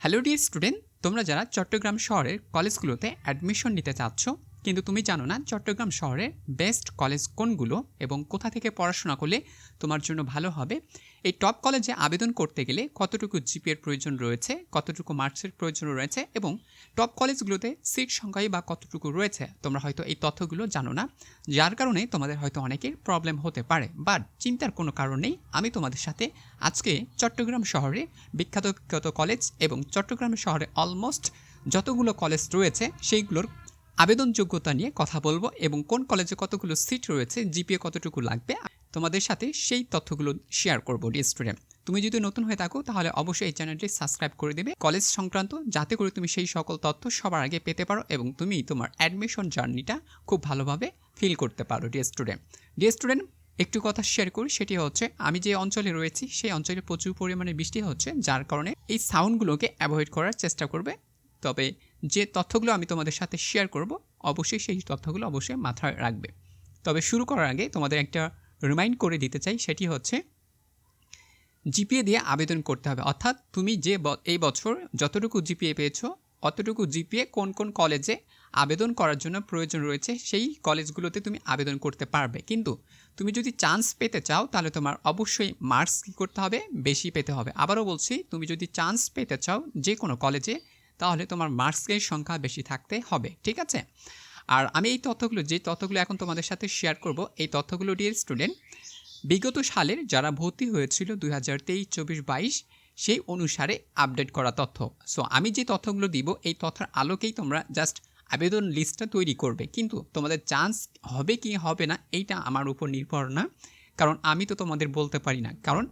Hello dear student তোমরা যারা চট্টগ্রাম শহরের কলেজগুলোতে অ্যাডমিশন নিতে চাচ্ছ কিন্তু তুমি জানো না চট্টগ্রাম শহরে বেস্ট কলেজ কোনগুলো এবং কোথা থেকে পড়াশোনা করলে তোমার জন্য ভালো হবে? এই টপ কলেজে আবেদন করতে গেলে কতটুকু জিপিএর প্রয়োজন রয়েছে, কতটুকু মার্কসের প্রয়োজন রয়েছে এবং টপ কলেজগুলোতে সিট সংখ্যাই বা কতটুকু রয়েছে তোমরা হয়তো এই তথ্যগুলো জানো না। যার কারণে তোমাদের হয়তো অনেকের প্রবলেম হতে পারে। বাট চিন্তার কোনো কারণ নেই। আমি তোমাদের সাথে আজকে চট্টগ্রাম শহরে বিখ্যাত বিখ্যাত কলেজ এবং চট্টগ্রাম শহরে অলমোস্ট যতগুলো কলেজ রয়েছে সেইগুলোর আবেদন যোগ্যতা নিয়ে কথা বলব এবং কোন কলেজে কতগুলো সিট রয়েছে, জিপিএ কতটুকু লাগবে, তোমাদের সাথে সেই তথ্যগুলো শেয়ার করব স্টুডেন্ট তুমি যদি নতুন হয়ে থাকো, তাহলে অবশ্যই এই চ্যানেলটি সাবস্ক্রাইব করে দেবে। কলেজ সংক্রান্ত যাতে করে তুমি সেই সকল তথ্য সবার আগে পেতে পারো এবং তুমি তোমার অ্যাডমিশন জার্নিটা খুব ভালোভাবে ফিল করতে পারো ডি স্টুডেন্ট ডি স্টুডেন্ট একটু কথা শেয়ার করি, সেটি হচ্ছে আমি যে অঞ্চলে রয়েছি, সেই অঞ্চলে প্রচুর পরিমাণে বৃষ্টি হচ্ছে, যার কারণে এই সাউন্ডগুলোকে অ্যাভয়েড করার চেষ্টা করবে। তবে যে তথ্যগুলো আমি তোমাদের সাথে শেয়ার করব, অবশ্যই সেই তথ্যগুলো অবশ্যই মাথায় রাখবে। তবে শুরু করার আগে তোমাদের একটা রিমাইন্ড করে দিতে চাই, সেটি হচ্ছে জিপিএ দিয়ে আবেদন করতে হবে। অর্থাৎ তুমি যে এই বছর যতটুকু জিপিএ পেয়েছ, অতটুকু জিপিএ কোন কোন কলেজে আবেদন করার জন্য প্রয়োজন রয়েছে, সেই কলেজগুলোতে তুমি আবেদন করতে পারবে। কিন্তু তুমি যদি চান্স পেতে চাও, তাহলে তোমার অবশ্যই মার্কস কী করতে হবে? বেশি পেতে হবে। আবারও বলছি, তুমি যদি চান্স পেতে চাও যে কোনো কলেজে তাহলে তোমার মার্কসের সংখ্যা বেশি থাকতে হবে, ঠিক আছে? আর আমি এই তথ্যগুলো, যে তথ্যগুলো এখন তোমাদের সাথে শেয়ার করব, এই তথ্যগুলো ডিয়ার স্টুডেন্ট বিগত সালের যারা ভর্তি হয়েছিল দুই হাজার তেইশ, চব্বিশ, বাইশ, সেই অনুসারে আপডেট করা তথ্য। সো আমি যে তথ্যগুলো দিব, এই তথ্যের আলোকেই তোমরা জাস্ট আবেদন লিস্টটা তৈরি করবে। কিন্তু তোমাদের চান্স হবে কি হবে না, এইটা আমার উপর নির্ভর না। কারণ আমি তো তোমাদের বলতে পারি না। কারণ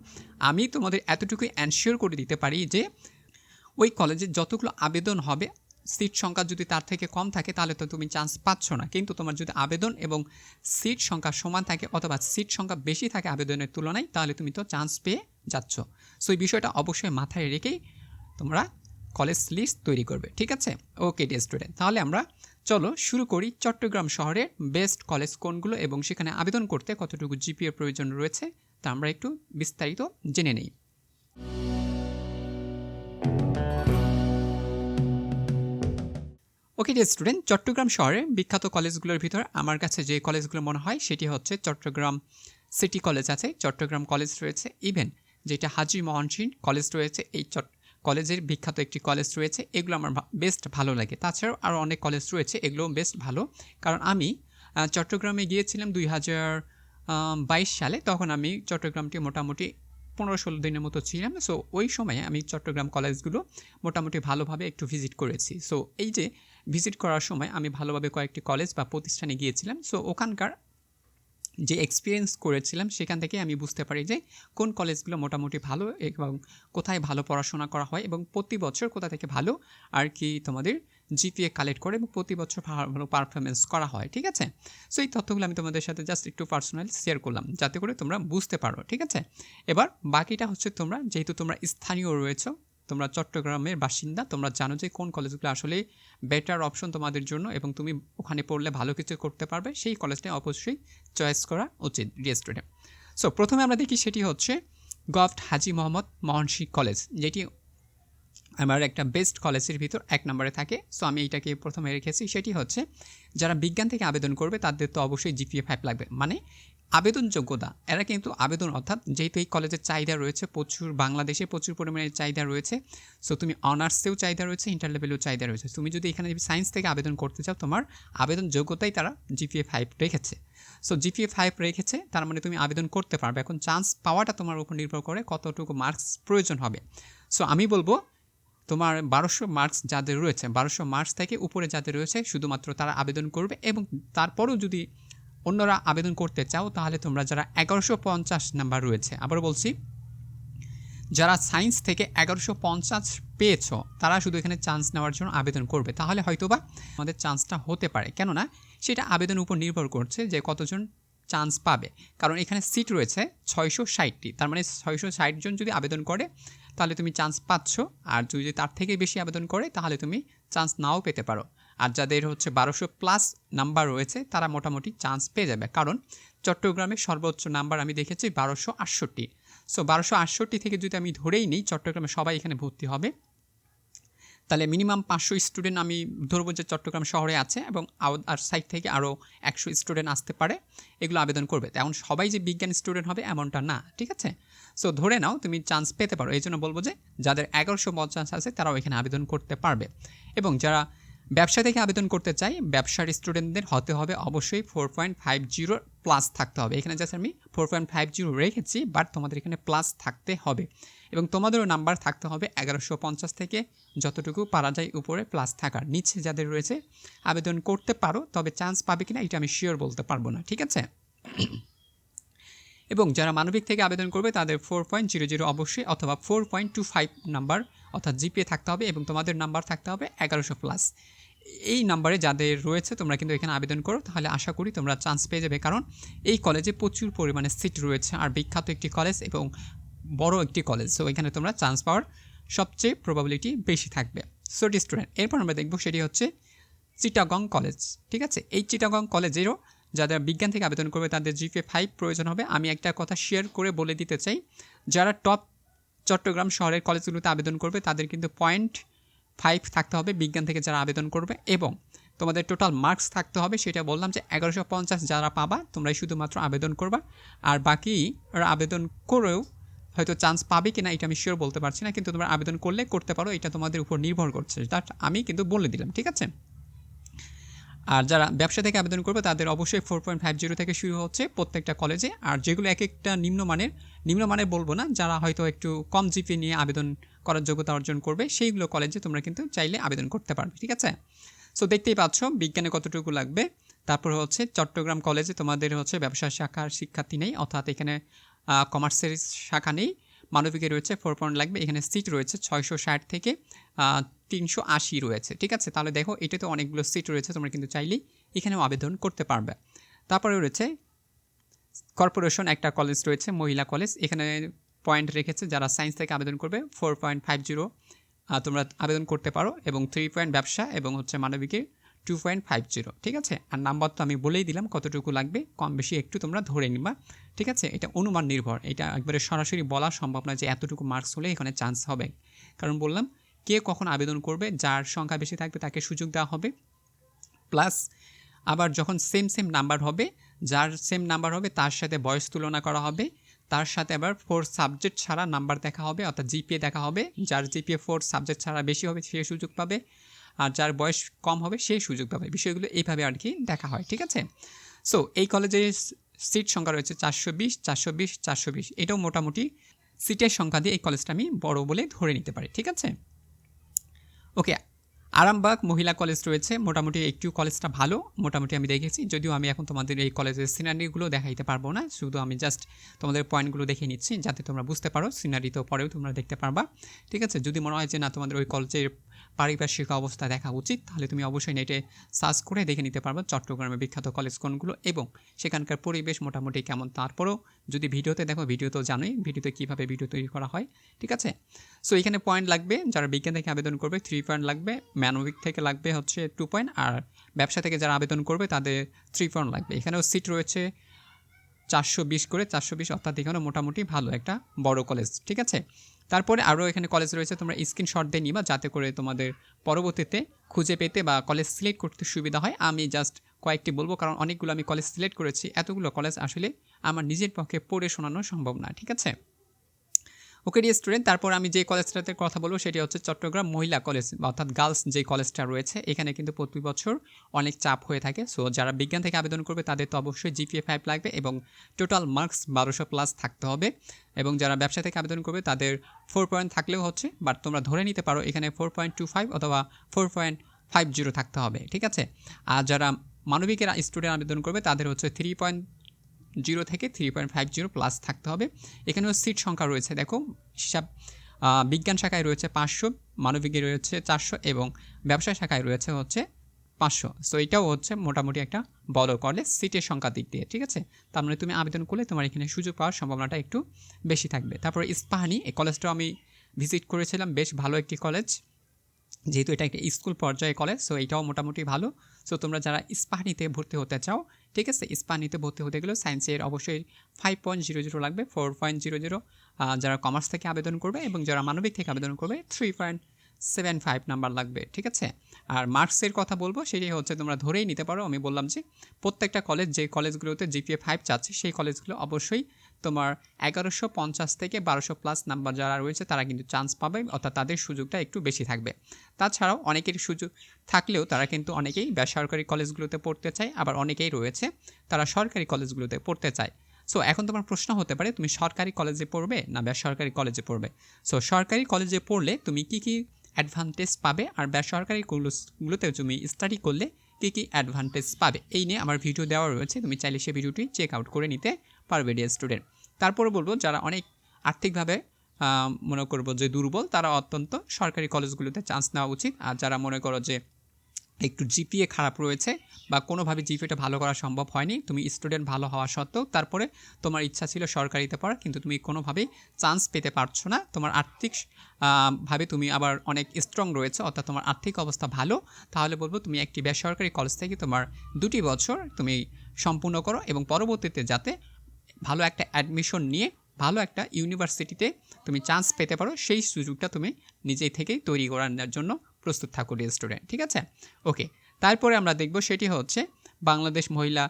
আমি তোমাদের এতটুকুই অ্যানশিওর করে দিতে পারি যে ওই কলেজে যতগুলো আবেদন হবে সিট সংখ্যা যদি তার থেকে কম থাকে, তাহলে তো তুমি চান্স পাচ্ছ না। কিন্তু তোমার যদি আবেদন এবং সিট সংখ্যা সমান থাকে অথবা সিট সংখ্যা বেশি থাকে আবেদনের তুলনায়, তাহলে তুমি তো চান্স পেয়ে যাচ্ছ। সো এই বিষয়টা অবশ্যই মাথায় রেখেই তোমরা কলেজ লিস্ট তৈরি করবে, ঠিক আছে? ওকে ডি স্টুডেন্ট তাহলে আমরা চলো শুরু করি চট্টগ্রাম শহরের বেস্ট কলেজ কোনগুলো এবং সেখানে আবেদন করতে কতটুকু জিপিএর প্রয়োজন রয়েছে, তা আমরা একটু বিস্তারিত জেনে নেই। ওকে ডে স্টুডেন্ট চট্টগ্রাম শহরের বিখ্যাত কলেজগুলোর ভিতর আমার কাছে যে কলেজগুলো মনে হয় সেটি হচ্ছে চট্টগ্রাম সিটি কলেজ আছে চট্টগ্রাম কলেজ রয়েছে ইভেন যেটা হাজি মোহন কলেজ রয়েছে এই চট কলেজের বিখ্যাত একটি কলেজ রয়েছে এগুলো আমার বেস্ট ভালো লাগে তাছাড়াও আরও অনেক কলেজ রয়েছে এগুলো বেস্ট ভালো কারণ আমি চট্টগ্রামে গিয়েছিলাম দুই হাজার বাইশ সালে, তখন আমি চট্টগ্রামটি মোটামুটি পনেরো ষোলো দিনের মতো ছিলাম। সো ওই সময়ে আমি চট্টগ্রাম কলেজগুলো মোটামুটি ভালোভাবে একটু ভিজিট করেছি। সো এই যে ভিজিট করার সময় আমি ভালোভাবে কয়েকটি কলেজ বা প্রতিষ্ঠানে গিয়েছিলাম। সো ওখানকার যে এক্সপিরিয়েন্স করেছিলাম, সেখান থেকে আমি বুঝতে পারি যে কোন কলেজগুলো মোটামুটি ভালো এবং কোথায় ভালো পড়াশোনা করা হয় এবং প্রতি বছর কোথা থেকে ভালো, আর কি তোমাদের জিপিএ কালেক্ট করে এবং প্রতি বছর ভালো পারফরমেন্স করা হয়, ঠিক আছে? সো এই তথ্যগুলো আমি তোমাদের সাথে জাস্ট একটু পার্সোনালি শেয়ার করলাম, যাতে করে তোমরা বুঝতে পারো, ঠিক আছে? এবার বাকিটা হচ্ছে তোমরা, যেহেতু তোমরা স্থানীয় রয়েছো, তোমরা চট্টগ্রামের বাসিন্দা, তোমরা জানো যে কোন কলেজগুলো আসলে বেটার অপশন তোমাদের জন্য এবং তুমি ওখানে পড়লে ভালো কিছু করতে পারবে, সেই কলেজটা অবশ্যই চয়েস করা উচিত ডিয়ার স্টুডেন্ট সো প্রথমে আমরা দেখি সেটি হচ্ছে গভট হাজি মোহাম্মদ মহনসি কলেজ যেটি আমার একটা বেস্ট কলেজের ভিতর এক নম্বরে থাকে। সো আমি এইটাকে প্রথমে রেখেছি। সেটি হচ্ছে, যারা বিজ্ঞান থেকে আবেদন করবে, তাদের তো অবশ্যই জিপিএ ফাইভ লাগবে। মানে আবেদন যোগ্যতা এরা কিন্তু আবেদন, অর্থাৎ যেহেতু এই কলেজের চাহিদা রয়েছে, প্রচুর বাংলাদেশে প্রচুর পরিমাণে চাহিদা রয়েছে। সো তুমি অনার্সেও চাহিদা রয়েছে ইন্টার লেভেলেও চাহিদা রয়েছে। তুমি যদি এখানে সায়েন্স থেকে আবেদন করতে চাও, তোমার আবেদন যোগ্যতাই তারা জিপিএ ফাইভ রেখেছে। সো জিপিএ ফাইভ রেখেছে, তার মানে তুমি আবেদন করতে পারবে। এখন চান্স পাওয়াটা তোমার উপর নির্ভর করে কতটুকু মার্কস প্রয়োজন হবে। সো আমি বলব তোমার বারোশো মার্কস যাদের রয়েছে, বারোশো মার্কস থেকে উপরে যাদের রয়েছে, শুধুমাত্র তারা আবেদন করবে এবং তারপরও যদি অন্যরা আবেদন করতে চাও, তাহলে তোমরা যারা এগারোশো পঞ্চাশ নাম্বার রয়েছে আবার বলছি, যারা সায়েন্স থেকে এগারোশো পঞ্চাশ পেয়েছ, তারা শুধু এখানে চান্স নেওয়ার জন্য আবেদন করবে। তাহলে হয়তোবা আমাদের চান্সটা হতে পারে। কেননা সেটা আবেদনের উপর নির্ভর করছে যে কতজন চান্স পাবে। কারণ এখানে সিট রয়েছে ছয়শো ষাটটি। তার মানে ছয়শো ষাট জন যদি আবেদন করে তাহলে তুমি চান্স পাচ্ছ। আর যদি তার থেকে বেশি আবেদন করে, তাহলে তুমি চান্স নাও পেতে পারো। আর যাদের হচ্ছে বারোশো প্লাস নাম্বার রয়েছে, তারা মোটামুটি চান্স পেয়ে যাবে। কারণ চট্টগ্রামের সর্বোচ্চ নাম্বার আমি দেখেছি বারোশো আটষট্টি। সো বারোশো আটষট্টি থেকে যদি আমি ধরেই নিই, চট্টগ্রামে সবাই এখানে ভর্তি হবে। তাহলে মিনিমাম পাঁচশো স্টুডেন্ট আমি ধরবো যে চট্টগ্রাম শহরে আছে এবং আর সাইড থেকে আরও একশো স্টুডেন্ট আসতে পারে। এগুলো আবেদন করবে। এখন সবাই যে বিজ্ঞান স্টুডেন্ট হবে, এমনটা না, ঠিক আছে? সো ধরে নাও তুমি চান্স পেতে পারো। এই জন্য বলব যে, যাদের এগারোশো চান্স আছে, তারাও এখানে আবেদন করতে পারবে। এবং যারা ব্যবসা থেকে আবেদন করতে চাই ব্যবসার স্টুডেন্টদের হতে হবে অবশ্যই ফোর পয়েন্ট ফাইভ জিরোর প্লাস থাকতে হবে। এখানে জাস্ট আমি ফোর পয়েন্ট ফাইভ জিরো রেখেছি বাট তোমাদের এখানে প্লাস থাকতে হবে। এবং তোমাদেরও নাম্বার থাকতে হবে এগারোশো পঞ্চাশ থেকে যতটুকু পারা যায় উপরে প্লাস থাকার। নিচে যাদের রয়েছে, আবেদন করতে পারো, তবে চান্স পাবে কিনা, এটা আমি শিওর বলতে পারব না। ঠিক আছে? এবং যারা মানবিক থেকে আবেদন করবে, তাদের ফোর পয়েন্ট জিরো জিরো অবশ্যই অথবা four point two five number অর্থাৎ জিপিএ থাকতে হবে এবং তোমাদের নাম্বার থাকতে হবে এগারোশো প্লাস এই নাম্বারে যাদের রয়েছে, তোমরা কিন্তু এখানে আবেদন করো, তাহলে আশা করি তোমরা চান্স পেয়ে যাবে। কারণ এই কলেজে প্রচুর পরিমাণে সিট রয়েছে, আর বিখ্যাত একটি কলেজ এবং বড় একটি কলেজ সো এখানে তোমরা চান্স পাওয়ার সবচেয়ে প্রবাবিলিটি বেশি থাকবে। সো স্টুডেন্ট এরপর আমরা দেখব সেটি হচ্ছে চিটাগং কলেজ ঠিক আছে? এই চিটাগং কলেজেরও যারা বিজ্ঞান থেকে আবেদন করবে তাদের জিপিএ ফাইভ প্রয়োজন হবে। আমি একটা কথা শেয়ার করে বলে দিতে চাই, যারা টপ চট্টগ্রাম শহরের কলেজগুলোতে আবেদন করবে তাদের কিন্তু পয়েন্ট ফাইভ থাকতে হবে বিজ্ঞান থেকে যারা আবেদন করবে এবং তোমাদের টোটাল মার্কস থাকতে হবে। সেটা বললাম যে এগারোশো পঞ্চাশ যারা পাবা, তোমরাই শুধুমাত্র আবেদন করবা। আর বাকি আবেদন করেও হয়তো চান্স পাবে কিনা এটা আমি শিওর বলতে পারছি না, কিন্তু তোমরা আবেদন করলে করতে পারো, এটা তোমাদের উপর নির্ভর করছে। দ্যাট আমি কিন্তু বলে দিলাম, ঠিক আছে? আর যারা ব্যবসা থেকে আবেদন করবে, তাদের অবশ্যই ফোর পয়েন্ট ফাইভ জিরো থেকে শুরু হচ্ছে প্রত্যেকটা কলেজে আর যেগুলো এক একটা নিম্নমানের নিম্নমানের বলব না, যারা হয়তো একটু কম জিপি নিয়ে আবেদন করার যোগ্যতা অর্জন করবে, সেইগুলো কলেজে তোমরা কিন্তু চাইলে আবেদন করতে পারবে, ঠিক আছে? সো দেখতেই পাচ্ছ বিজ্ঞানে কতটুকু লাগবে। তারপর হচ্ছে চট্টগ্রাম কলেজে তোমাদের হচ্ছে ব্যবসা শাখার শিক্ষার্থী নেই, অর্থাৎ এখানে কমার্সের শাখা নেই। মানবিকে রয়েছে ফোর পয়েন্ট লাগবে। এখানে সিট রয়েছে ছয়শো ষাট থেকে তিনশো আশি রয়েছে, ঠিক আছে? তাহলে দেখো, এটাতে অনেকগুলো সিট রয়েছে, তোমরা কিন্তু চাইলেই এখানেও আবেদন করতে পারবে। তারপরে রয়েছে কর্পোরেশন একটা কলেজ রয়েছে, মহিলা কলেজ এখানে পয়েন্ট রেখেছে, যারা সায়েন্স থেকে আবেদন করবে ফোর পয়েন্ট ফাইভ জিরো তোমরা আবেদন করতে পারো। এবং থ্রি পয়েন্ট ব্যবসা এবং হচ্ছে মানবিকের টু পয়েন্ট ফাইভ জিরো ঠিক আছে? আর নাম্বার তো আমি বলেই দিলাম কতটুকু লাগবে, কম বেশি একটু তোমরা ধরে নিবা, ঠিক আছে? এটা অনুমান নির্ভর, এটা একবারে সরাসরি বলা সম্ভব না যে এতটুকু মার্কস হলে এখানে চান্স হবে। কারণ বললাম, কে কখন আবেদন করবে, যার সংখ্যা বেশি থাকবে তাকে সুযোগ দেওয়া হবে প্লাস আবার যখন সেম সেম নাম্বার হবে, যার সেম নাম্বার হবে তার সাথে বয়স তুলনা করা হবে, তার সাথে আবার ফোর সাবজেক্ট ছাড়া নাম্বার দেখা হবে, অর্থাৎ জিপিএ দেখা হবে, যার জিপিএ ফোর সাবজেক্ট ছাড়া বেশি হবে সে সুযোগ পাবে আর যার বয়স কম হবে সেই সুযোগ পাবে। বিষয়গুলো এইভাবে আর কি দেখা হয়, ঠিক আছে? সো এই কলেজে সিট সংখ্যা রয়েছে চারশো বিশ চারশো বিশ চারশো বিশ। এটাও মোটামুটি সিটের সংখ্যা দিয়ে এই কলেজটা আমি বড় বলে ধরে নিতে পারি, ঠিক আছে? ওকে আরামবাগ মহিলা কলেজ রয়েছে। মোটামুটি একটু কলেজটা ভালো, মোটামুটি আমি দেখেছি। যদিও আমি এখন তোমাদের এই কলেজের সিনারিগুলো দেখাইতে পারব না। শুধু আমি জাস্ট তোমাদের পয়েন্টগুলো দেখে নিচ্ছি, যাতে তোমরা বুঝতে পারো। সিনারি তো পরেও তোমরা দেখতে পারবা, ঠিক আছে? যদি মনে হয় যে না, তোমাদের ওই কলেজের পারিপার্শ্বিক অবস্থা দেখা উচিত, তাহলে তুমি অবশ্যই নেটে সার্চ করে দেখে নিতে পারবে চট্টগ্রামের বিখ্যাত কলেজ কোনগুলো এবং সেখানকার পরিবেশ মোটামুটি কেমন। তারপরেও যদি ভিডিওতে দেখো, ভিডিও তো জানোই ভিডিওতে কীভাবে ভিডিও তৈরি করা হয়, ঠিক আছে? সো এখানে পয়েন্ট লাগবে, যারা বিজ্ঞান থেকে আবেদন করবে থ্রি পয়েন্ট লাগবে ম্যানোভিক থেকে লাগবে হচ্ছে টু পয়েন্ট আর ব্যবসা থেকে যারা আবেদন করবে, তাদের থ্রি পয়েন্ট লাগবে। এখানেও সিট রয়েছে চারশো বিশ করে চারশো বিশ অর্থাৎ এখানে মোটামুটি ভালো একটা বড় কলেজ ঠিক আছে? তারপরে আরও এখানে কলেজ রয়েছে, তোমরা স্ক্রিনশট দিয়ে নিবা যাতে করে তোমাদের পরবর্তীতে খুঁজে পেতে বা কলেজ সিলেক্ট করতে সুবিধা হয়। আমি জাস্ট কয়েকটি বলব, কারণ অনেকগুলো আমি কলেজ সিলেক্ট করেছি, এতগুলো কলেজ আসলে আমার নিজের পক্ষে পড়ে শোনানো সম্ভব না, ঠিক আছে? ওকে ডিয়ার স্টুডেন্ট, তারপর আমি যে কলেজটাতে কথা বলব সেটি হচ্ছে চট্টগ্রাম মহিলা কলেজ অর্থাৎ গার্লস যে কলেজটা রয়েছে, এখানে কিন্তু প্রতি বছর অনেক চাপ হয়ে থাকে। সো যারা বিজ্ঞান থেকে আবেদন করবে, তাদের তো অবশ্যই জিপিএ ফাইভ লাগবে এবং টোটাল মার্কস বারোশো প্লাস থাকতে হবে। এবং যারা ব্যবসা থেকে আবেদন করবে, তাদের ফোর পয়েন্ট থাকলেও হচ্ছে বাট তোমরা ধরে নিতে পারো, এখানে ফোর পয়েন্ট টু ফাইভ অথবা ফোর পয়েন্ট ফাইভ জিরো থাকতে হবে, ঠিক আছে? আর যারা মানবিকের স্টুডেন্ট আবেদন করবে, তাদের হচ্ছে থ্রি পয়েন্ট জিরো থেকে three point five zero plus থাকতে হবে। এখানেও সিট সংখ্যা রয়েছে, দেখো, হিসাব বিজ্ঞান শাখায় রয়েছে পাঁচশো, মানবিকে রয়েছে চারশো এবং ব্যবসা শাখায় রয়েছে হচ্ছে পাঁচশো। সো এটাও হচ্ছে মোটামুটি একটা বড় কলেজ সিটের সংখ্যা দিক দিয়ে, ঠিক আছে? তার মানে তুমি আবেদন করলে তোমার এখানে সুযোগ পাওয়ার সম্ভাবনাটা একটু বেশি থাকবে। তারপরে ইস্পাহানি, এই কলেজটাও আমি ভিজিট করেছিলাম, বেশ ভালো একটি কলেজ যেহেতু এটা একটা স্কুল পর্যায়ে কলেজ সো এটাও মোটামুটি ভালো। সো তোমরা যারা ইস্পাহানিতে ভর্তি হতে চাও, ঠিক আছে ইস্পাহানিতে ভর্তি হতে গেলেও সায়েন্সের অবশ্যই ফাইভ পয়েন্ট জিরো জিরো লাগবে ফোর পয়েন্ট জিরো জিরো যারা কমার্স থেকে আবেদন করবে এবং যারা মানবিক থেকে আবেদন করবে three point seven five number লাগবে, ঠিক আছে? আর মার্কসের কথা বলব সেটি হচ্ছে তোমরা ধরেই নিতে পারো, আমি বললাম যে প্রত্যেকটা কলেজ যে কলেজগুলোতে জিপিএ ফাইভ চাচ্ছে, সেই কলেজগুলো অবশ্যই তোমার এগারোশো পঞ্চাশ থেকে বারোশো প্লাস নাম্বার যারা রয়েছে, তারা কিন্তু চান্স পাবে, অর্থাৎ তাদের সুযোগটা একটু বেশি থাকবে। তাছাড়াও অনেকের সুযোগ থাকলেও তারা কিন্তু অনেকেই বেসরকারি কলেজগুলোতে পড়তে চায়, আবার অনেকেই রয়েছে তারা সরকারি কলেজগুলোতে পড়তে চায়। সো এখন তোমার প্রশ্ন হতে পারে, তুমি সরকারি কলেজে পড়বে না বেসরকারি কলেজে পড়বে? সো সরকারি কলেজে পড়লে তুমি কি কি অ্যাডভান্টেজ পাবে, আর বেসরকারি গুলোতে তুমি স্টাডি করলে কী কী অ্যাডভান্টেজ পাবে? এই নিয়ে আমার ভিডিও দেওয়া রয়েছে, তুমি চাইলে সেই ভিডিওটি চেক আউট করে নিতে পারবে ডিয়ার স্টুডেন্ট তারপরে বলব যারা অনেক আর্থিকভাবে মনে করব যে দুর্বল, তারা অত্যন্ত সরকারি কলেজগুলোতে চান্স নেওয়া উচিত। আর যারা মনে করো যে একটু জিপিএ খারাপ রয়েছে বা কোনোভাবে জিপিএটা ভালো করা সম্ভব হয়নি, তুমি স্টুডেন্ট ভালো হওয়া সত্ত্বেও তারপরে তোমার ইচ্ছা ছিল সরকারিতে পড়া কিন্তু তুমি কোনোভাবেই চান্স পেতে পারছ না। তোমার আর্থিক ভাবে তুমি আবার অনেক স্ট্রং রয়েছে, অর্থাৎ তোমার আর্থিক অবস্থা ভালো, তাহলে বলব তুমি একটি বেসরকারি কলেজ থেকে তোমার দুটি বছর তুমি সম্পূর্ণ করো এবং পরবর্তীতে যাতে ভালো একটা অ্যাডমিশন নিয়ে ভালো একটা ইউনিভার্সিটিতে তুমি চান্স পেতে পারো, সেই সুযোগটা তুমি নিজেই থেকেই তৈরি করার জন্য প্রস্তুত থাকো স্টুডেন্ট ঠিক আছে? ওকে তারপরে আমরা দেখব সেটি হচ্ছে বাংলাদেশ মহিলা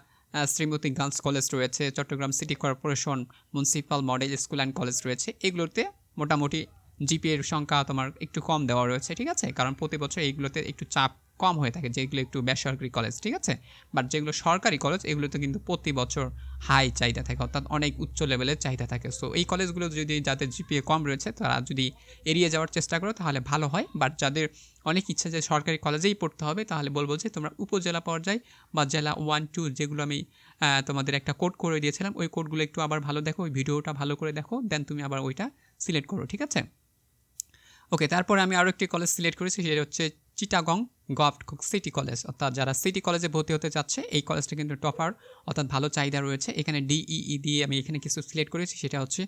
শ্রীমতী গার্লস কলেজ রয়েছে, Chattogram city corporation municipal model school and college রয়েছে, এগুলোতে মোটামুটি জিপিএর সংখ্যা তোমার একটু কম দেওয়া রয়েছে, ঠিক আছে? কারণ প্রতি বছর এইগুলোতে একটু চাপ কম হয়ে থাকে, যেগুলো একটু বেসরকারি কলেজ ঠিক আছে? বাট যেগুলো সরকারি কলেজ এগুলোতে কিন্তু প্রতি বছর হাই চাহিদা থাকে, অর্থাৎ অনেক উচ্চ লেভেলের চাহিদা থাকে। সো এই কলেজগুলো যদি যাদের জিপিএ কম রয়েছে, তারা যদি এড়িয়ে যাওয়ার চেষ্টা করো, তাহলে ভালো হয়। বাট যাদের অনেক ইচ্ছা যে সরকারি কলেজেই পড়তে হবে, তাহলে বলব যে তোমরা উপজেলা পর্যায়ে বা জেলা ওয়ান টু যেগুলো আমি তোমাদের একটা কোড করে দিয়েছিলাম, ওই কোডগুলো একটু আবার ভালো দেখো, ওই ভিডিওটা ভালো করে দেখো দেন তুমি আবার ওইটা সিলেক্ট করো, ঠিক আছে? ওকে তারপরে আমি আরও একটি কলেজ সিলেক্ট করেছি, সেটা হচ্ছে চিটাগং গভট সিটি কলেজ অর্থাৎ যারা সিটি কলেজে ভর্তি হতে চাচ্ছে, এই কলেজটা কিন্তু টপার অর্থাৎ ভালো চাহিদা রয়েছে। এখানে ডিইই e দিয়ে আমি এখানে কিছু সিলেক্ট করেছি, সেটা হচ্ছে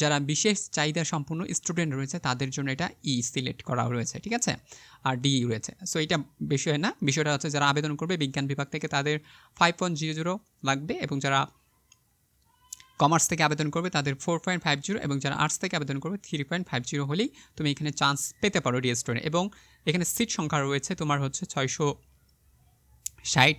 যারা বিশেষ চাহিদা সম্পূর্ণ স্টুডেন্ট রয়েছে, তাদের জন্য এটা ই e সিলেক্ট করা রয়েছে, ঠিক আছে? আর e রয়েছে। সো এটা বিষয় না। বিষয়টা হচ্ছে যারা আবেদন করবে, বিজ্ঞান বিভাগ থেকে তাদের ফাইভ পয়েন্ট জিরো জিরো লাগবে এবং যারা কমার্স থেকে আবেদন করবে, তাদের ফোর পয়েন্ট ফাইভ জিরো এবং যারা আর্টস থেকে আবেদন করবে থ্রি পয়েন্ট ফাইভ জিরো হলেই তুমি এখানে চান্স পেতে পারো ডি স্টুডেন্ট এবং এখানে সিট সংখ্যা রয়েছে তোমার হচ্ছে ছয়শো ষাট,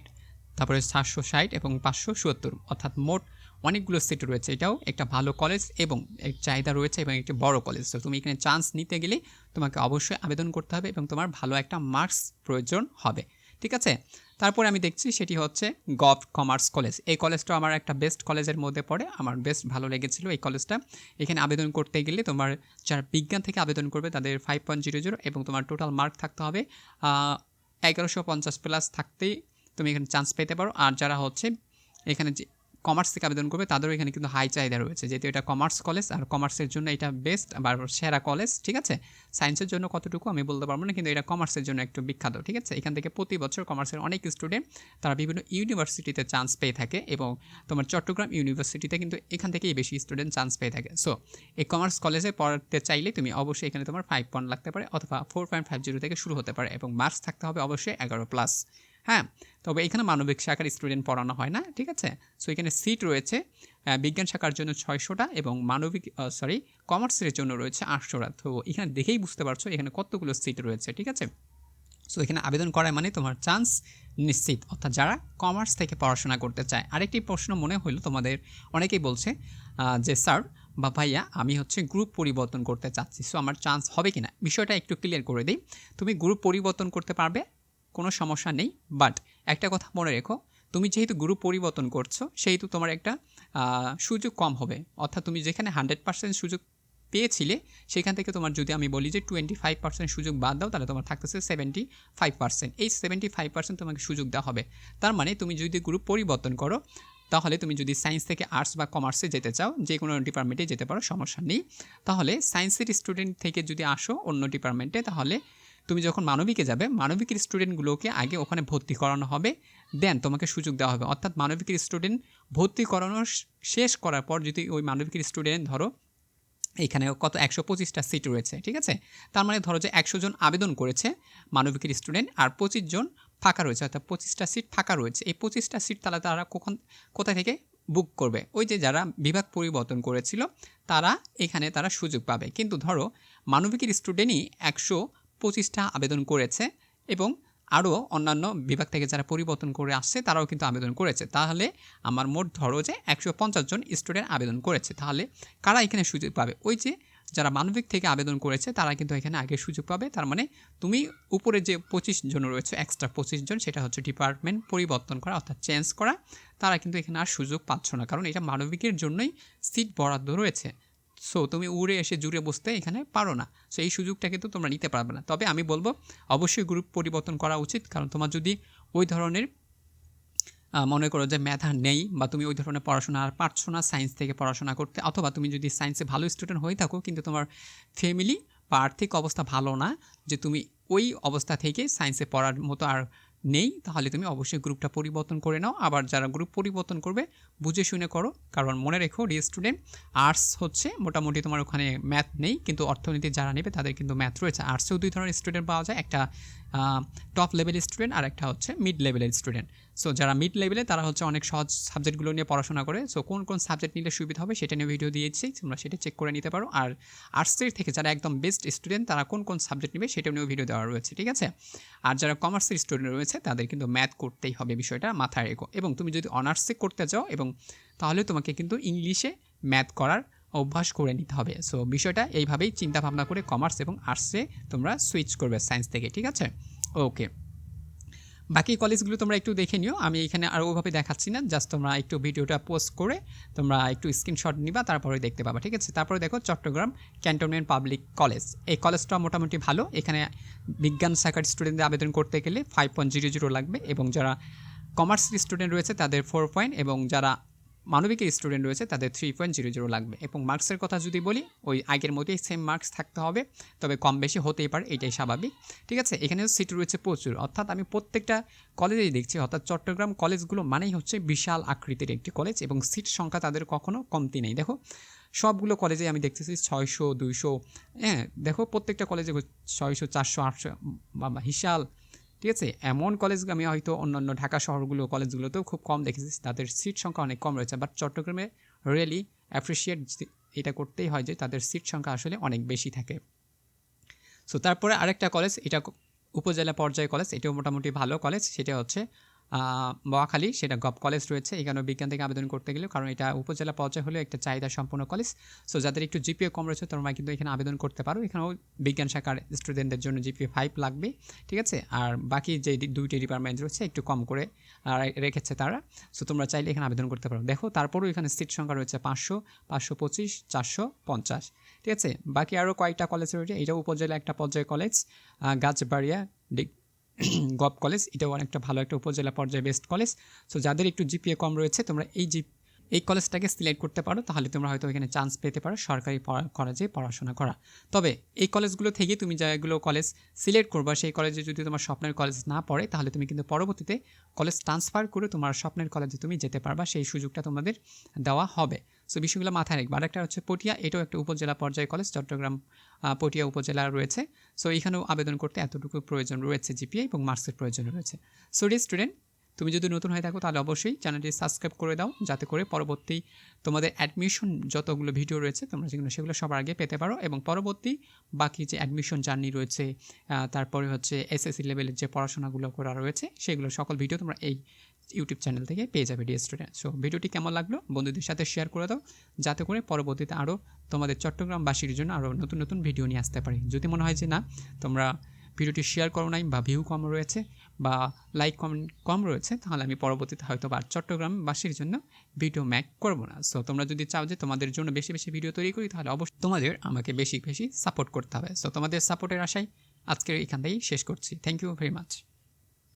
তারপরে সাতশো ষাট এবং পাঁচশো সত্তর। অর্থাৎ মোট অনেকগুলো সিট রয়েছে। এটাও একটা ভালো কলেজ এবং এক চাহিদা রয়েছে এবং একটি বড় কলেজ তো তুমি এখানে চান্স নিতে গেলে তোমাকে অবশ্যই আবেদন করতে হবে এবং তোমার ভালো একটা মার্কস প্রয়োজন হবে। ঠিক আছে? তারপরে আমি দেখছি সেটি হচ্ছে গভ কমার্স কলেজ। এই কলেজটা আমার একটা বেস্ট কলেজের মধ্যে পড়ে। আমার বেস্ট ভালো লেগেছিলো এই কলেজটা। এখানে আবেদন করতে গেলে তোমার যারা বিজ্ঞান থেকে আবেদন করবে তাদের ফাইভ পয়েন্ট জিরো জিরো এবং তোমার টোটাল মার্ক থাকতে হবে এগারোশো পঞ্চাশ প্লাস থাকতেই তুমি এখানে চান্স পেতে পারো। আর যারা হচ্ছে এখানে যে কমার্স থেকে আবেদন করবে, তাদেরও এখানে কিন্তু হাই চাহিদা রয়েছে। যেহেতু এটা কমার্স কলেজ আর কমার্সের জন্য এটা বেস্ট বা সেরা কলেজ ঠিক আছে? সায়েন্সের জন্য কতটুকু আমি বলতে পারব না, কিন্তু এটা কমার্সের জন্য একটু বিখ্যাত, ঠিক আছে? এখান থেকে প্রতি বছর কমার্সের অনেক স্টুডেন্ট তারা বিভিন্ন ইউনিভার্সিটিতে চান্স পেয়ে থাকে এবং তোমার চট্টগ্রাম ইউনিভার্সিটিতে কিন্তু এখান থেকেই বেশি স্টুডেন্ট চান্স পেয়ে থাকে। সো এই কমার্স কলেজে পড়তে চাইলে তুমি অবশ্যই এখানে তোমার ফাইভ পয়েন্ট লাগতে পারে, অথবা ফোর পয়েন্ট ফাইভ জিরো থেকে শুরু হতে পারে এবং মার্কস থাকতে হবে অবশ্যই এগারো প্লাস হ্যাঁ? তবে এখানে মানবিক শাখার স্টুডেন্ট পড়ানো হয় না, ঠিক আছে? সো এখানে সিট রয়েছে বিজ্ঞান শাখার জন্য ছয়শোটা এবং মানবিক সরি কমার্সের জন্য রয়েছে আটশোটা। তো এখানে দেখেই বুঝতে পারছ, এখানে কতগুলো সিট রয়েছে, ঠিক আছে? সো এখানে আবেদন করায় মানে তোমার চান্স নিশ্চিত। অর্থাৎ যারা কমার্স থেকে পড়াশোনা করতে চায়। আরেকটি প্রশ্ন মনে হইল তোমাদের, অনেকেই বলছে যে, স্যার বা ভাইয়া, আমি হচ্ছে গ্রুপ পরিবর্তন করতে চাচ্ছি। সো আমার চান্স হবে কি না বিষয়টা একটু ক্লিয়ার করে দিই। তুমি গ্রুপ পরিবর্তন করতে পারবে কোনো সমস্যা নেই বাট একটা কথা মনে রেখো, তুমি যেহেতু গ্রুপ পরিবর্তন করছ, সেহেতু তোমার একটা সুযোগ কম হবে। অর্থাৎ তুমি যেখানে হান্ড্রেড পার্সেন্ট সুযোগ পেয়েছিলে, সেখান থেকে তোমার যদি আমি বলি যে টোয়েন্টি ফাইভ পার্সেন্ট সুযোগ বাদ দাও, তাহলে তোমার থাকতেছে সেভেন্টি ফাইভ পার্সেন্ট এই সেভেন্টি ফাইভ পার্সেন্ট তোমাকে সুযোগ দেওয়া হবে। তার মানে তুমি যদি গ্রুপ পরিবর্তন করো, তাহলে তুমি যদি সায়েন্স থেকে আর্টস বা কমার্সে যেতে চাও, যে কোনো ডিপার্টমেন্টে যেতে পারো, সমস্যা নেই। তাহলে সায়েন্সের স্টুডেন্ট থেকে যদি আসো অন্য ডিপার্টমেন্টে তাহলে তুমি যখন মানবিকে যাবে, মানবিকের স্টুডেন্টগুলোকে আগে ওখানে ভর্তি করানো হবে দেন তোমাকে সুযোগ দেওয়া হবে। অর্থাৎ মানবিকের স্টুডেন্ট ভর্তি করানো শেষ করার পর যদি ওই মানবিকের স্টুডেন্ট ধরো এইখানে কত, একশো পঁচিশটা সিট রয়েছে, ঠিক আছে? তার মানে ধরো যে একশো জন আবেদন করেছে মানবিকের স্টুডেন্ট আর পঁচিশ জন ফাঁকা রয়েছে, অর্থাৎ পঁচিশটা সিট ফাঁকা রয়েছে। এই পঁচিশটা সিট তারা তারা কখন কোথা থেকে বুক করবে? ওই যে যারা বিভাগ পরিবর্তন করেছিল, তারা এখানে তারা সুযোগ পাবে। কিন্তু ধরো, মানবিকের স্টুডেন্টই একশো পঁচিশটা আবেদন করেছে এবং আরও অন্যান্য বিভাগ থেকে যারা পরিবর্তন করে আসছে, তারাও কিন্তু আবেদন করেছে। তাহলে আমার মোট ধরো যে একশো পঞ্চাশ জন স্টুডেন্ট আবেদন করেছে। তাহলে কারা এখানে সুযোগ পাবে? ওই যে যারা মানবিক থেকে আবেদন করেছে, তারা কিন্তু এখানে আগে সুযোগ পাবে। তার মানে তুমি উপরে যে পঁচিশ জন রয়েছে এক্সট্রা পঁচিশ জন, সেটা হচ্ছে ডিপার্টমেন্ট পরিবর্তন করা, অর্থাৎ চেঞ্জ করা। তারা কিন্তু এখানে আর সুযোগ পাচ্ছ না, কারণ এটা মানবিকের জন্যই সিট বরাদ্দ রয়েছে। সো তুমি উড়ে এসে জুড়ে বসতে এখানে পারো না। সো এই সুযোগটা কিন্তু তোমরা নিতে পারবে না। তবে আমি বলব, অবশ্যই গ্রুপ পরিবর্তন করা উচিত। কারণ তোমার যদি ওই ধরনের মনে করো যে মেধা নেই বা তুমি ওই ধরনের পড়াশোনা আর পারছ না সায়েন্স থেকে পড়াশোনা করতে, অথবা তুমি যদি সায়েন্সে ভালো স্টুডেন্ট হয়ে থাকো, কিন্তু তোমার ফ্যামিলি বা আর্থিক অবস্থা ভালো না, যে তুমি ওই অবস্থা থেকে সায়েন্সে পড়ার মতো আর নেই, তাহলে তুমি অবশ্যই গ্রুপটা পরিবর্তন করে নাও। আবার যারা গ্রুপ পরিবর্তন করবে, বুঝে শুনে করো। কারণ মনে রেখো রি স্টুডেন্ট আর্টস হচ্ছে মোটামুটি তোমার ওখানে ম্যাথ নেই, কিন্তু অর্থনীতি যারা নেবে, তাদের কিন্তু ম্যাথ রয়েছে। আর্টসেও দুই ধরনের স্টুডেন্ট পাওয়া যায়। একটা টপ লেভেলের স্টুডেন্ট আর একটা হচ্ছে মিড লেভেলের স্টুডেন্ট সো যারা মিড লেভেলে তারা হচ্ছে অনেক সহজ সাবজেক্টগুলো নিয়ে পড়াশোনা করে। সো কোন কোন সাবজেক্ট নিলে সুবিধা হবে সেটা নিয়ে ভিডিও দিয়েছি, তোমরা সেটা চেক করে নিতে পারো। আর আর্টসের থেকে যারা একদম বেস্ট স্টুডেন্ট তারা কোন কোন সাবজেক্ট নেবে সেটা নিয়েও ভিডিও দেওয়া রয়েছে, ঠিক আছে? আর যারা কমার্সের স্টুডেন্ট রয়েছে, তাদের কিন্তু ম্যাথ করতেই হবে বিষয়টা মাথায় রেখো। এবং তুমি যদি অনার্সে করতে চাও এবং তাহলে তোমাকে কিন্তু ইংলিশে ম্যাথ করার অভ্যাস করে নিতে হবে। সো বিষয়টা এইভাবেই চিন্তা ভাবনা করে কমার্স এবং আর্টসে তোমরা সুইচ করবে সায়েন্স থেকে, ঠিক আছে? ওকে বাকি কলেজগুলো তোমরা একটু দেখে নিও। আমি এখানে আর ওভাবে দেখাচ্ছি না। জাস্ট তোমরা একটু ভিডিওটা পোস্ট করে তোমরা একটু স্ক্রিনশট নিবা, তারপরে দেখতে পাবা, ঠিক আছে? তারপরে দেখো চট্টগ্রাম ক্যান্টনমেন্ট পাবলিক কলেজ। এই কলেজটা মোটামুটি ভালো। এখানে বিজ্ঞান শাখার স্টুডেন্টদের আবেদন করতে গেলে ফাইভ পয়েন্ট জিরো জিরো লাগবে এবং যারা কমার্সের স্টুডেন্ট রয়েছে তাদের ফোর পয়েন্ট এবং যারা মানবিকের স্টুডেন্ট রয়েছে, তাদের থ্রি পয়েন্ট জিরো জিরো লাগবে। এবং মার্কসের কথা যদি বলি, ওই আগের মতোই সেম মার্কস থাকতে হবে, তবে কম বেশি হতেই পারে, এটাই স্বাভাবিক। ঠিক আছে? এখানেও সিট রয়েছে প্রচুর। অর্থাৎ আমি প্রত্যেকটা কলেজেই দেখছি, অর্থাৎ চট্টগ্রাম কলেজগুলো মানেই হচ্ছে বিশাল আকৃতির একটি কলেজ এবং সিট সংখ্যা তাদের কখনো কমতি নেই। দেখো, সবগুলো কলেজে আমি দেখতেছি ছয়শো, দুইশো হ্যাঁ দেখো প্রত্যেকটা কলেজে ছয়শো, চারশো, আটশো, বা বিশাল ঠিক আছে? এমন কলেজ আমি হয়তো অন্যান্য ঢাকা শহরগুলো কলেজগুলোতেও খুব কম দেখেছি। তাদের সিট সংখ্যা অনেক কম রয়েছে। বাট চট্টগ্রামে রিয়েলি অ্যাপ্রিসিয়েট এটা করতেই হয় যে তাদের সিট সংখ্যা আসলে অনেক বেশি থাকে। সো তারপরে আরেকটা কলেজ এটা উপজেলা পর্যায়ে কলেজ এটাও মোটামুটি ভালো কলেজ সেটা হচ্ছে মহাখালী, সেটা গভ কলেজ রয়েছে। এখানেও বিজ্ঞান থেকে আবেদন করতে গেলেও, কারণ এটা উপজেলা পর্যায়ে হলেও একটা চাহিদা সম্পূর্ণ কলেজ। সো যাদের একটু জিপিএ কম রয়েছে, তোমরা কিন্তু এখানে আবেদন করতে পারো। এখানেও বিজ্ঞান শাখার স্টুডেন্টদের জন্য জিপিএ ফাইভ লাগবে, ঠিক আছে? আর বাকি যে দুইটি ডিপার্টমেন্ট রয়েছে, একটু কম করে রেখেছে তারা। সো তোমরা চাইলে এখানে আবেদন করতে পারো। দেখো, তারপরেও এখানে সিট সংখ্যা রয়েছে পাঁচশো পাঁচশো পঁচিশ, চারশো পঞ্চাশ, ঠিক আছে? বাকি আরও কয়েকটা কলেজ রয়েছে। এটাও উপজেলা একটা পর্যায়ে কলেজ গাছবাড়িয়া গভ কলেজ, এটাও অনেকটা ভালো একটা উপজেলা পর্যায়ে বেস্ট কলেজ। সো যাদের একটু জিপিএ কম রয়েছে, তোমরা এই জি এই কলেজটাকে সিলেক্ট করতে পারো, তাহলে তোমরা হয়তো এখানে চান্স পেতে পারো সরকারি কলেজে পড়াশোনা করা। তবে এই কলেজগুলো থেকে তুমি যেগুলো কলেজ সিলেক্ট করবা, সেই কলেজে যদি তোমার স্বপ্নের কলেজ না পড়ে, তাহলে তুমি কিন্তু পরবর্তীতে কলেজ ট্রান্সফার করে তোমার স্বপ্নের কলেজে তুমি যেতে পারবা, সেই সুযোগটা তোমাদের দেওয়া হবে। সো বিষয়গুলো মাথায় রাখবে। আরেকটা হচ্ছে পটিয়া, এটাও একটা উপজেলা পর্যায়ে কলেজ চট্টগ্রাম পটিয়া উপজেলা রয়েছে। সো এখানেও আবেদন করতে এতটুকু প্রয়োজন রয়েছে জিপিএ এবং মার্কসের প্রয়োজন রয়েছে। সো ডি স্টুডেন্ট তুমি যদি নতুন হয়ে থাকো তাহলে অবশ্যই চ্যানেলটি সাবস্ক্রাইব করে দাও, যাতে করে পরবর্তী তোমাদের অ্যাডমিশন যতগুলো ভিডিও রয়েছে তোমরা যেগুলো, সেগুলো সবার আগে পেতে পারো এবং পরবর্তী বাকি যে অ্যাডমিশন জার্নি রয়েছে তারপরে হচ্ছে এসএসসি লেভেলের যে পড়াশোনাগুলো করা রয়েছে, সেগুলো সকল ভিডিও তোমরা এই ইউটিউব চ্যানেল থেকে পেয়ে যাবে ডিএ স্টুডেন্ট সো ভিডিওটি কেমন লাগল বন্ধুদের সাথে শেয়ার করে দাও। যাতে করে পরবর্তীতে আরও তোমাদের চট্টগ্রামবাসীর জন্য আরও নতুন নতুন ভিডিও নিয়ে আসতে পারি। যদি মনে হয় যে না, তোমরা ভিডিওটি শেয়ার করো নাই বা ভিউ কম রয়েছে বা লাইক কমেন্ট কম রয়েছে, তাহলে আমি পরবর্তীতে হয়তো বা চট্টগ্রামবাসীর জন্য ভিডিও ম্যাক করব না। সো তোমরা যদি চাও যে তোমাদের জন্য বেশি বেশি ভিডিও তৈরি করি, তাহলে অবশ্যই তোমাদের আমাকে বেশি বেশি সাপোর্ট করতে হবে। সো তোমাদের সাপোর্টের আশায় আজকের এখান থেকেই শেষ করছি। Thank you very much